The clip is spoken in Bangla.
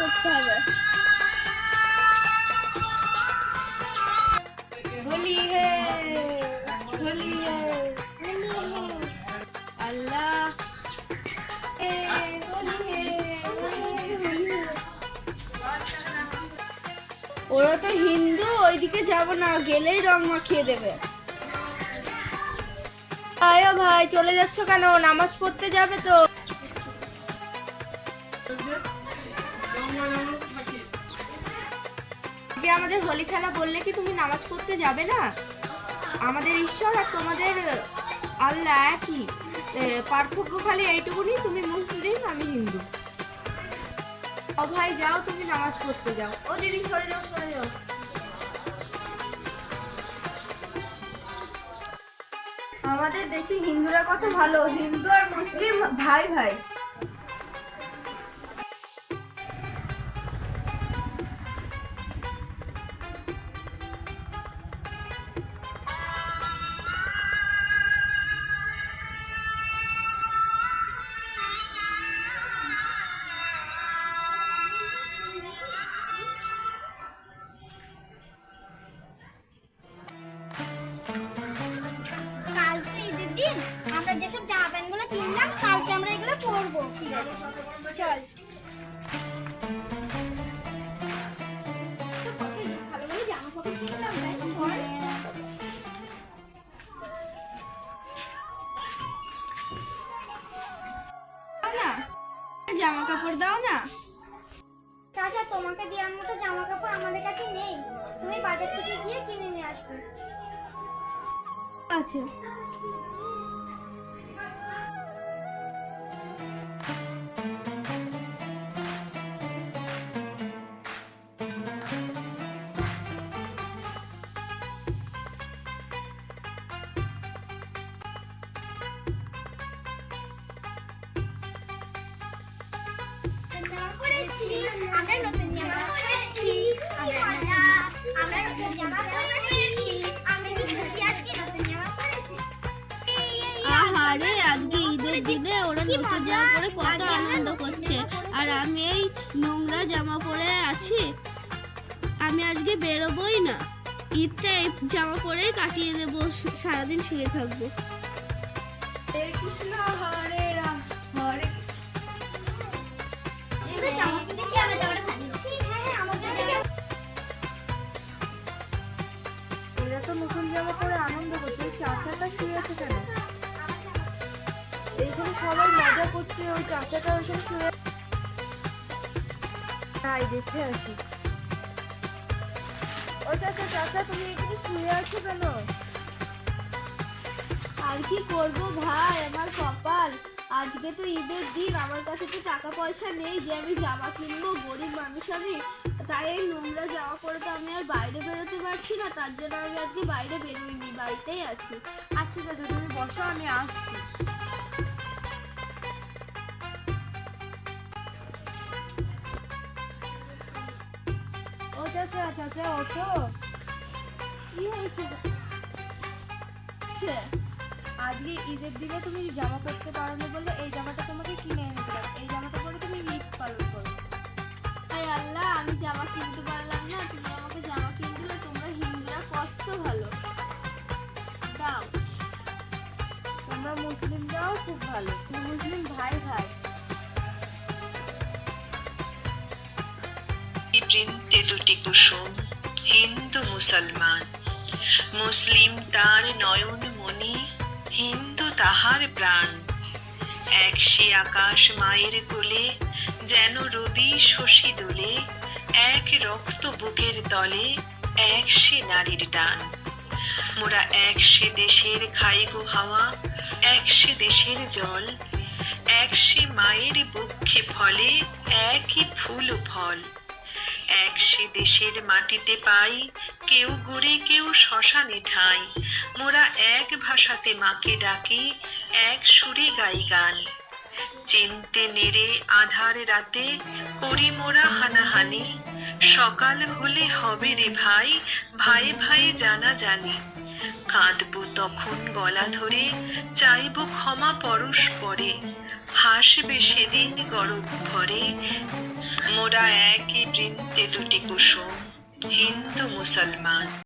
পড়তে হবে। হোলি হে, হোলি হে। ওরা তো হিন্দু ওইদিকে যাব না গেলেই রং মাখিয়ে দেবে। আয়ো ভাই চলে যাচ্ছ কেন? নামাজ পড়তে যাবে তো। আগে আমাদের হোলি খেলা বললে কি তুমি নামাজ পড়তে যাবে না? আমাদের ঈশ্বর আর তোমাদের আল্লাহ একই। পার্থক্য খালি এইটুকুনি, তুমি মুসলিম, আমি হিন্দু। ও ভাই, যাও, তুমি নামাজ পড়তে যাও। ও দিদি, সরে যাও সরে যাও। আমাদের দেশে হিন্দুরা কত ভালো। হিন্দু আর মুসলিম ভাই ভাই। দিন আমরা যেসব জামা প্যান্টগুলো কিনলাম, কালকে আমরা এগুলো পরবো। ঠিক আছে, চল। জামা কাপড় দাও না। চাচা, তোমাকে দেওয়ার মতো জামা কাপড় আমাদের কাছে নেই। তুমি বাজার থেকে গিয়ে কিনে নিয়ে আসবে। আছে। পরেছি আমরা নতুন জামা পরেছি আমরা আমরা নতুন জামা পরেছি আমরা কি খুশি আজকে নতুন জামা পরেছি? আহারে আজকে ঈদের দিনে ওরা কি নতুন জামা পরে কত আনন্দ করছে। আর আমি এই নোংরা জামা পরে আছি আমি আজকে বেরোবই না। ঈদটা এই জামা পরেই কাটিয়ে দেবো সারাদিন শুয়ে থাকব। কৃষ্ণ হরে নতুন জামা পরে আনন্দ করছে। চাচাটা শুয়ে আছে কেন? এইখানে সবাই মজা করছে, ওই চাচাটা ওইখানে শুয়ে তাই দেখে আসি। ও চাচা চাচা, তুমি এখানে শুয়ে আছো কেন? আর কি করব ভাই, আমার কপাল। আজকে তো ঈদের দিন, আমার কাছে তো টাকা পয়সা নেই যে আমি জামা কিনবো, গরিব মানুষ আমি। তাই এই নোংরা জামা পরে তো আমি আর বাইরে বেরোতে পারছি না, তার জন্য আমি আজকে বাইরে বেরোইনি, বাড়িতেই আছি। আচ্ছা দাদা, তুমি বসো, আমি আসছি। ও চাচা চাচা কি হয়েছে? আজকে ঈদের দিনে তুমি জামা পরতে পারো না বলে এই জামাটা তোমাকে কিনে এনে দিলাম। এই জামাটা পরে তুমি ঈদ পালন করো তাই আল্লাহ, আমি জামা কিনতে পারলাম না। তুমি আমাকে জামা কিনে তোমরা হিন্দুরা কত ভালো। দাও। তোমরা মুসলিমরাও খুব ভালো। মুসলিম ভাই ভাই। বৃন্তে দুটি কুসুম, হিন্দু মুসলমান। মুসলিম তার নয়ন মনি হিন্দু তাহার প্রাণ। এক সে আকাশ মায়ের কোলে, যেন রবি শশী দোলে, এক রক্ত বুকের তলে, এক সে নারীর টান। মোরা এক সে দেশের খাই গো হাওয়া, এক সে দেশের জল, এক সে মায়ের বক্ষে ফলে, একই ফুল ফল। এক সে দেশের মাটিতে পাই কেউ গড়ে, কেউ শ্মশানে ঠাই। মোরা এক ভাষাতে মাকে ডাকি, এক সুরে গাই গান। চিনতে নেড়ে আধার রাতে করি মোরা হানাহানি। সকাল হলে হবে রে ভাই ভাই ভাই জানা জানি। কাঁদবো তখন গলা ধরে, চাইব ক্ষমা পরস্পরে হাসবে সেদিন গরব ভরে। মোরা একই বৃন্তে দুটি কুসুম। হিন্দু মুসলমান